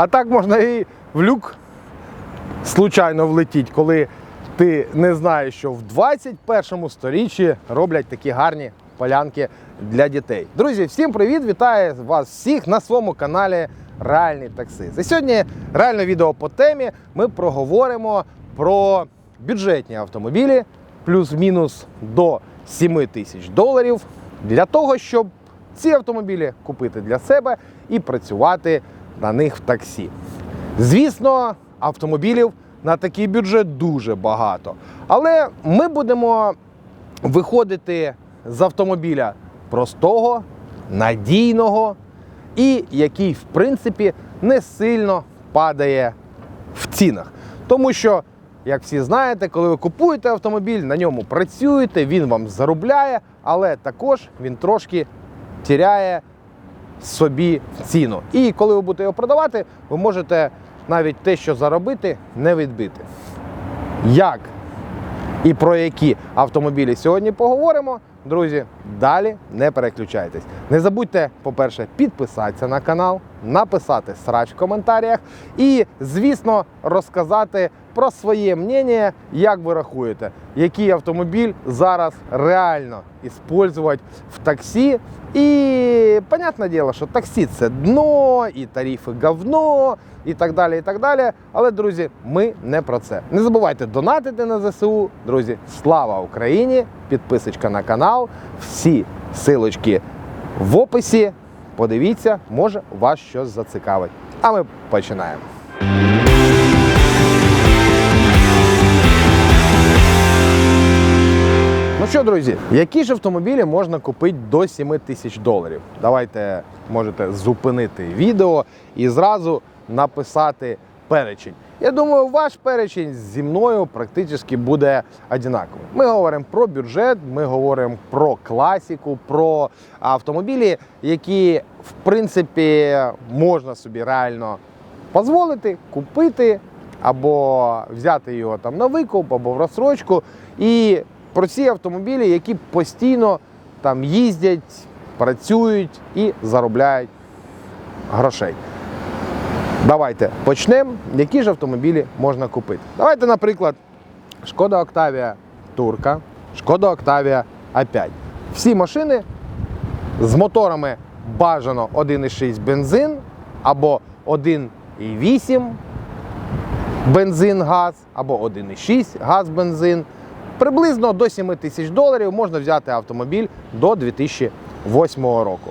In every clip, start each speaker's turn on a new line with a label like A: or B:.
A: А так можна і в люк случайно влетіть, коли ти не знаєш, що в 21 сторіччі роблять такі гарні полянки для дітей. Друзі, всім привіт! Вітаю вас всіх на своєму каналі Реальний таксист. І сьогодні реальне відео по темі. Ми проговоримо про бюджетні автомобілі плюс-мінус до 7 тисяч доларів для того, щоб ці автомобілі купити для себе і працювати на них в таксі. Звісно, автомобілів на такий бюджет дуже багато. Але ми будемо виходити з автомобіля простого, надійного і який, в принципі, не сильно падає в цінах. Тому що, як всі знаєте, коли ви купуєте автомобіль, на ньому працюєте, він вам заробляє, але також він трошки тіряє собі ціну. І коли ви будете його продавати, ви можете навіть те, що заробити, не відбити. Як і про які автомобілі сьогодні поговоримо, друзі, далі не переключайтесь. Не забудьте, по-перше, підписатися на канал, написати срач в коментарях і, звісно, розказати про своє мнення, як ви рахуєте, який автомобіль зараз реально використовувати в таксі. І, понятне діло, що таксі це дно, і тарифи говно, і так далі. і так далі. Але, друзі, ми не про це. Не забувайте донатити на ЗСУ. Друзі, слава Україні! Підписочка на канал. Всі силочки в описі. Подивіться, може вас щось зацікавить. А ми починаємо. Що, друзі, які ж автомобілі можна купити до 7 тисяч доларів? Давайте можете зупинити відео і зразу написати перечень. Я думаю, ваш перечень зі мною практично буде однаковий. Ми говоримо про бюджет, ми говоримо про класіку, про автомобілі, які в принципі можна собі реально дозволити купити або взяти його там на викуп, або в розсрочку. І про ці автомобілі, які постійно там їздять, працюють і заробляють грошей. Давайте почнемо. Які ж автомобілі можна купити? Давайте, наприклад, Шкода Октавія Турка, Шкода Октавія А5. Всі машини з моторами бажано 1,6 бензин або 1,8 бензин газ або 1,6 газ бензин. Приблизно до 7 тисяч доларів можна взяти автомобіль до 2008 року.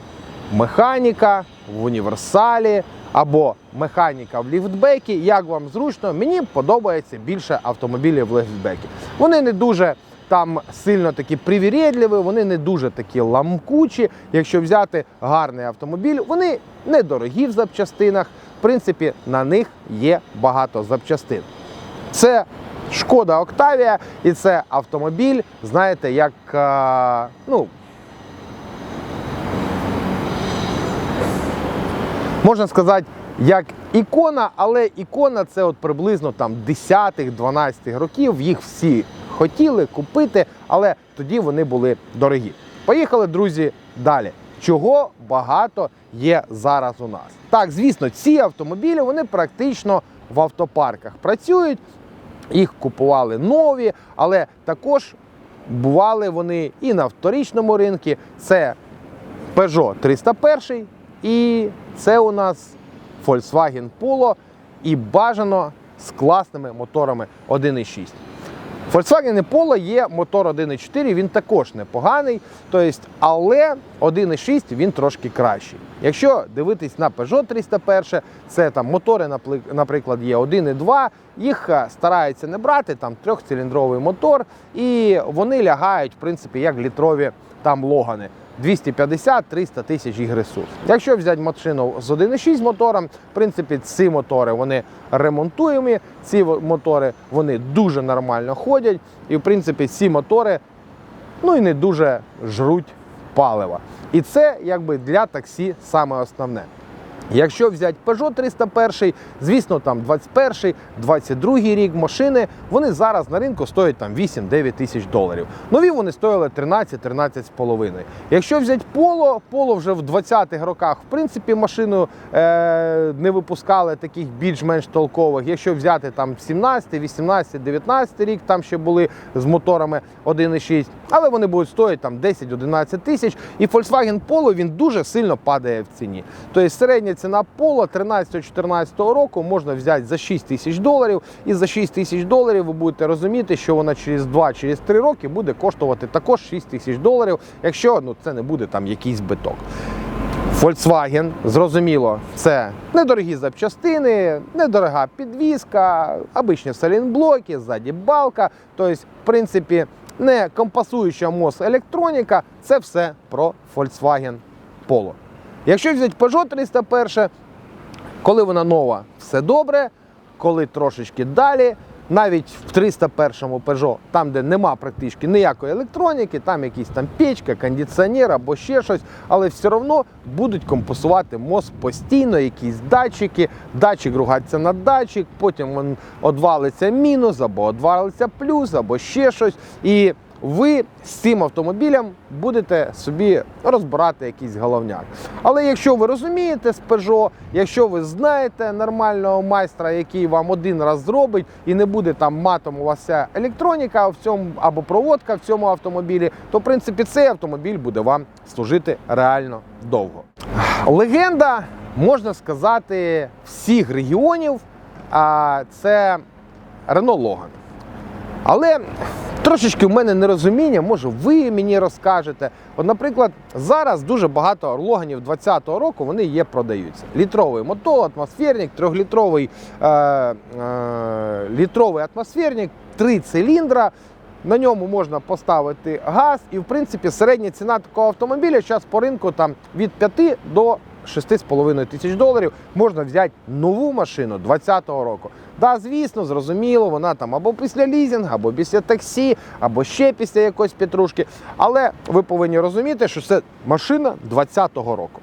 A: Механіка в універсалі або механіка в ліфтбекі, як вам зручно, мені подобається більше автомобілів в ліфтбекі. Вони не дуже там сильно такі привірєдливі, вони не дуже такі ламкучі. Якщо взяти гарний автомобіль, вони недорогі в запчастинах. В принципі, на них є багато запчастин. Це Шкода Октавія, і це автомобіль, знаєте, як е, ну. Можна сказати, як ікона, але ікона це от приблизно там 10-12 років. Їх всі хотіли купити, але тоді вони були дорогі. Поїхали, друзі, далі. Чого багато є зараз у нас? Так, звісно, ці автомобілі вони практично в автопарках працюють. Їх купували нові, але також бували вони і на вторичному ринку. Це Peugeot 301 і це у нас Volkswagen Polo і бажано з класними моторами 1.6. Volkswagen Polo є мотор 1.4, він також непоганий, тобто, але 1.6 він трошки кращий. Якщо дивитись на Peugeot 301, це там мотори, наприклад, є 1.2, їх е, стараються не брати, там трьохциліндровий мотор, і вони лягають, в принципі, як літрові там логани. 250-300 тисяч їх ресурс. Якщо взяти машину з 1.6 мотором, в принципі, ці мотори вони ремонтуємі, ці мотори вони дуже нормально ходять. І, в принципі, ці мотори ну і не дуже жруть палива. І це якби для таксі саме основне. Якщо взяти Peugeot 301, звісно, там 21, 22 рік машини, вони зараз на ринку стоять там 8-9 тисяч доларів. Нові вони стояли 13-13,5. Якщо взяти Polo, Polo вже в 20-х роках, в принципі, машину е- не випускали таких більш-менш толкових. Якщо взяти там 17, 18, 19 рік, там ще були з моторами 1,6, але вони будуть стоїти там 10-11 тисяч. І Volkswagen Polo він дуже сильно падає в ціні. Тобто середня ціна Polo 13-14 року можна взяти за 6 тисяч доларів. І за 6 тисяч доларів ви будете розуміти, що вона через 2-3 роки буде коштувати також 6 тисяч доларів, якщо ну, це не буде там якийсь биток. Volkswagen, зрозуміло, це недорогі запчастини, недорога підвізка, обичні салінблоки, ззаді балка. Тобто, в принципі, не компасуюча МОЗ електроніка, це все про Volkswagen Polo. Якщо взяти Peugeot 301, коли вона нова, все добре, коли трошечки далі. Навіть в 301 Peugeot, там, де нема практично ніякої електроніки, там якісь там печка, кондиціонер або ще щось, але все одно будуть компенсувати мост постійно, якісь датчики, датчик ругаться на датчик, потім він одвалиться мінус, або одвалиться плюс, або ще щось. І ви з цим автомобілем будете собі розбирати якийсь головняк. Але якщо ви розумієте з Peugeot, якщо ви знаєте нормального майстра, який вам один раз зробить і не буде там матом у вас вся електроніка в цьому або проводка в цьому автомобілі, то в принципі цей автомобіль буде вам служити реально довго. Легенда, можна сказати, всіх регіонів, а це Renault Logan. Але трошечки в мене нерозуміння, може ви мені розкажете. От, наприклад, зараз дуже багато логанів 20-го року вони є, продаються. Літровий мотор, атмосферник, трьохлітровий е, е, літровий атмосферник, три циліндра. На ньому можна поставити газ, і в принципі середня ціна такого автомобіля зараз по ринку там від 5 до 6,5 тисяч доларів можна взяти нову машину 2020 року. Да, звісно, зрозуміло, вона там або після лізінгу, або після таксі, або ще після якоїсь петрушки. Але ви повинні розуміти, що це машина 2020 року.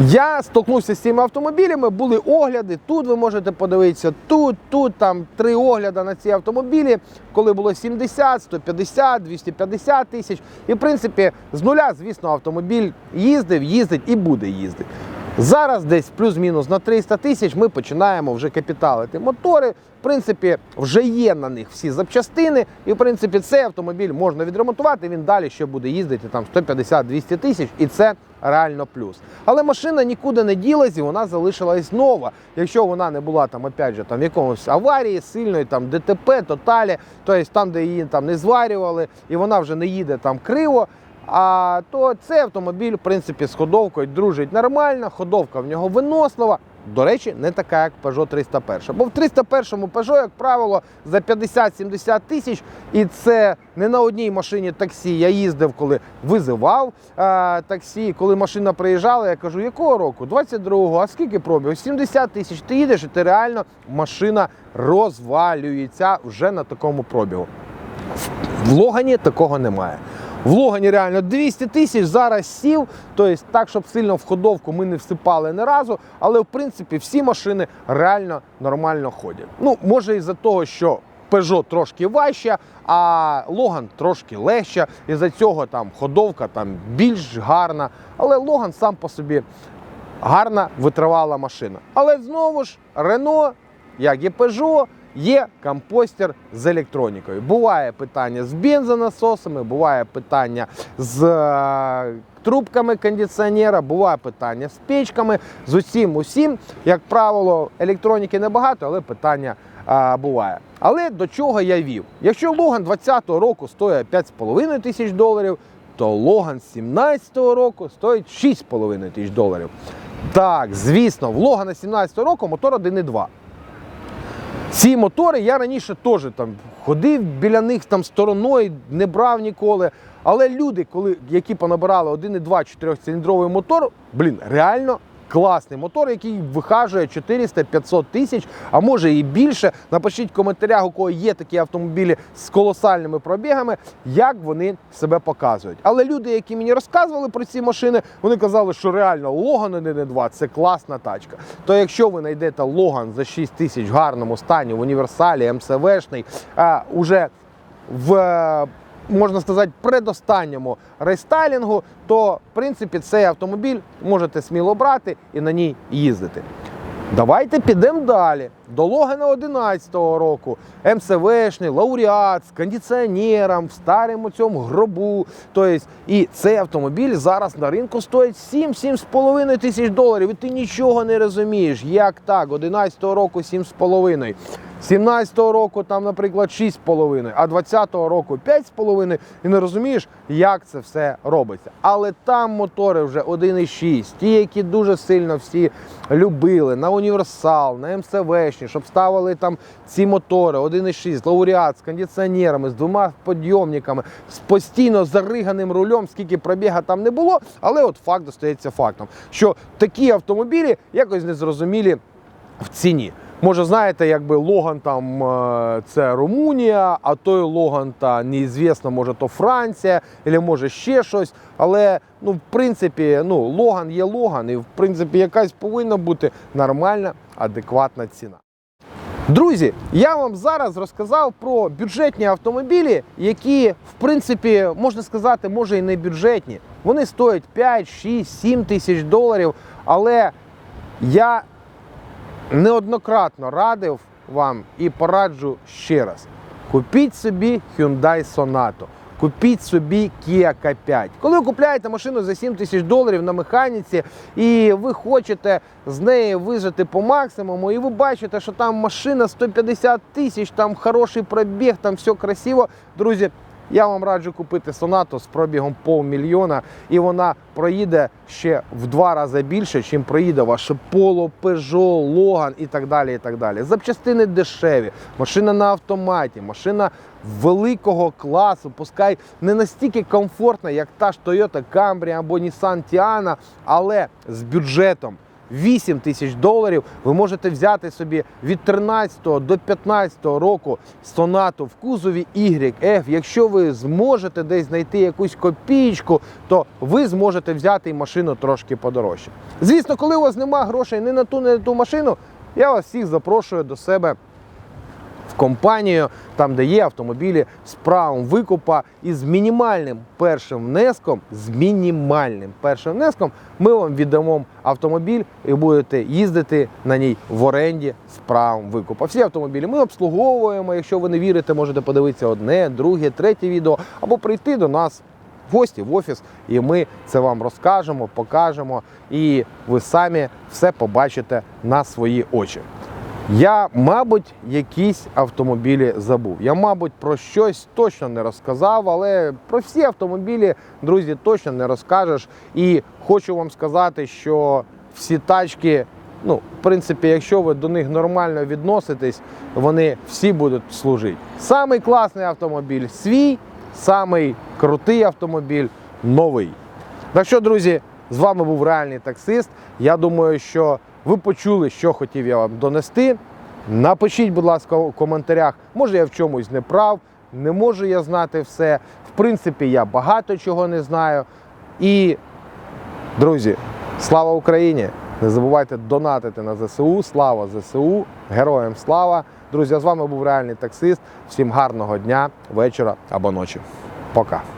A: Я столкнувся з цими автомобілями, були огляди. Тут ви можете подивитися, тут, тут там три огляди на ці автомобілі, коли було 70, 150, 250 тисяч. І в принципі, з нуля, звісно, автомобіль їздив, їздить і буде їздити. Зараз десь плюс-мінус на 300 тисяч ми починаємо вже капіталити мотори. В принципі, вже є на них всі запчастини, і в принципі цей автомобіль можна відремонтувати. Він далі ще буде їздити там 150-200 тисяч, і це реально плюс. Але машина нікуди не ділась і вона залишилась нова. Якщо вона не була там, опять же, там в якомусь аварії сильної, там ДТП, тоталі, тобто там, де її там не зварювали, і вона вже не їде там криво. А то цей автомобіль, в принципі, з ходовкою дружить нормально, ходовка в нього винослива. До речі, не така, як Peugeot 301. Бо в 301 Peugeot, як правило, за 50-70 тисяч, і це не на одній машині таксі. Я їздив, коли визивав а, таксі. Коли машина приїжджала, я кажу, якого року? 22-го, а скільки пробіг? 70 тисяч. Ти їдеш, і ти реально машина розвалюється вже на такому пробігу. В Логані такого немає. В Логані реально 200 тисяч зараз сів, тобто так, щоб сильно в ходовку ми не всипали ні разу, але в принципі всі машини реально нормально ходять. Ну, може із-за того, що Peugeot трошки важча, а Логан трошки легша. Із-за цього там ходовка там більш гарна. Але Логан сам по собі гарна витривала машина. Але знову ж Renault, як і Peugeot, є компостер з електронікою. Буває питання з бензонасосами, буває питання з е, трубками кондиціонера, буває питання з печками, з усім усім. Як правило, електроніки небагато, але питання а, буває. Але до чого я вів? Якщо Логан 20-го року стоїть 5,5 тисяч доларів, то Логан 17-го року стоїть 6,5 тисяч доларів. Так, звісно, в Логана 17-го року мотор 1,2. Ці мотори я раніше теж там ходив біля них там стороною, не брав ніколи. Але люди, коли, які понабирали 1,2 4-циліндровий мотор, блін, реально класний мотор, який вихажує 400-500 тисяч, а може і більше. Напишіть в коментарях, у кого є такі автомобілі з колосальними пробігами, як вони себе показують. Але люди, які мені розказували про ці машини, вони казали, що реально Логан 1.2 це класна тачка. То якщо ви знайдете Логан за 6 тисяч в гарному стані, в універсалі, МСВшний, уже в е, можна сказати, предостанньому рестайлінгу, то в принципі цей автомобіль можете сміло брати і на ній їздити. Давайте підемо далі. До Логана 11-го року, МСВшний, лауреат з кондиціонером, в старому цьому гробу. Тобто, і цей автомобіль зараз на ринку стоїть 7-7,5 тисяч доларів. І ти нічого не розумієш. Як так? 11-го року 7,5. 17-го року там, наприклад, 6,5, а 20-го року 5,5 і не розумієш, як це все робиться. Але там мотори вже 1,6, ті, які дуже сильно всі любили на універсал, на МСВшні, щоб ставили там ці мотори 1,6, лауреат з кондиціонерами, з двома підйомниками, з постійно зариганим рулем, скільки пробіга там не було. Але от факт остається фактом, що такі автомобілі якось незрозумілі в ціні. Може, знаєте, якби Логан там е, це Румунія, а той Логан та неізвісно, може то Франція, або може ще щось. Але ну, в принципі, ну, Логан є Логан, і в принципі якась повинна бути нормальна, адекватна ціна. Друзі, я вам зараз розказав про бюджетні автомобілі, які, в принципі, можна сказати, може і не бюджетні. Вони стоять 5, 6, 7 тисяч доларів. Але я неоднократно радив вам і пораджу ще раз: купіть собі Hyundai Sonata. Купіть собі Kia K5. Коли ви купляєте машину за 7 тисяч доларів на механіці, і ви хочете з неї вижити по максимуму, і ви бачите, що там машина 150 тисяч, там хороший пробіг, там все красиво. Друзі, я вам раджу купити Сонату з пробігом півмільйона, і вона проїде ще в два рази більше, чим проїде ваше Поло, Peugeot, Logan і так далі. і так далі. Запчастини дешеві, машина на автоматі, машина великого класу, пускай не настільки комфортна, як та ж Toyota Camry або Nissan Tiana, але з бюджетом. 8 тисяч доларів ви можете взяти собі від 13 до 15 року сонату в кузові YF. Якщо ви зможете десь знайти якусь копійку, то ви зможете взяти і машину трошки подорожче. Звісно, коли у вас немає грошей ні на ту, ні на ту машину, я вас всіх запрошую до себе в компанію, там, де є автомобілі з правом викупа і з мінімальним першим внеском, з мінімальним першим внеском, ми вам віддамо автомобіль і будете їздити на ній в оренді з правом викупа. Всі автомобілі ми обслуговуємо. Якщо ви не вірите, можете подивитися одне, друге, третє відео або прийти до нас. В гості в офіс, і ми це вам розкажемо, покажемо, і ви самі все побачите на свої очі. Я, мабуть, якісь автомобілі забув. Я, мабуть, про щось точно не розказав, але про всі автомобілі, друзі, точно не розкажеш. І хочу вам сказати, що всі тачки, ну, в принципі, якщо ви до них нормально відноситесь, вони всі будуть служити. Самий класний автомобіль свій, самий крутий автомобіль новий. Так що, друзі, з вами був реальний таксист. Я думаю, що ви почули, що хотів я вам донести. Напишіть, будь ласка, у коментарях, може я в чомусь не прав, не можу я знати все. В принципі, я багато чого не знаю. І, друзі, слава Україні! Не забувайте донатити на ЗСУ. Слава ЗСУ! Героям слава! Друзі, з вами був реальний таксист. Всім гарного дня, вечора або ночі. Пока.